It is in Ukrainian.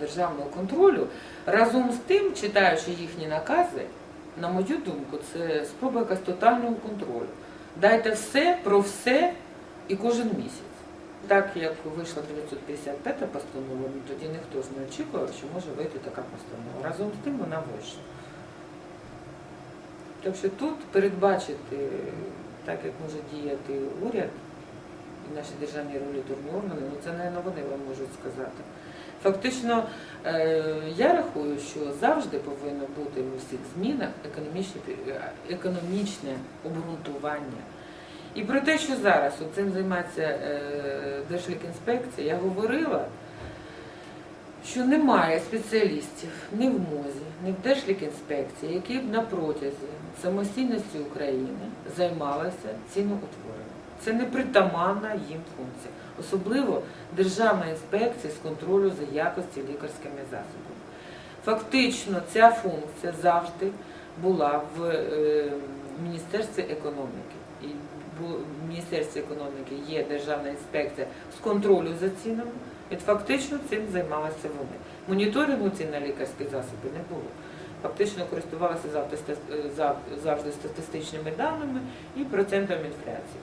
державного контролю, разом з тим, читаючи їхні накази, на мою думку, це спроба якась тотального контролю. Дайте все про все і кожен місяць. Так як вийшла 955 постанова, тоді ніхто ж не очікував, що може вийти така постанова. Разом з тим вона вийшла. Так що тут передбачити, так як може діяти уряд і наші державні регуляторні органи, ну це, не вони вам можуть сказати. Фактично, е, я рахую, що завжди повинно бути в усіх змінах економічне, економічне обґрунтування. І про те, що зараз цим займається е, Держлікінспекція, я говорила, що немає спеціалістів ні в МОЗі, ні в Держлікінспекції, які б на протязі самостійності України займалися ціноутворенням. Це не притаманна їм функція, особливо Державна інспекція з контролю за якості лікарськими засобами. Фактично, ця функція завжди була в е, Міністерстві економіки. І в Міністерстві економіки є Державна інспекція з контролю за цінами, і фактично цим займалися вони. Моніторингу цін на лікарські засоби не було. Фактично користувалися завжди е, статистичними даними і процентом інфляції.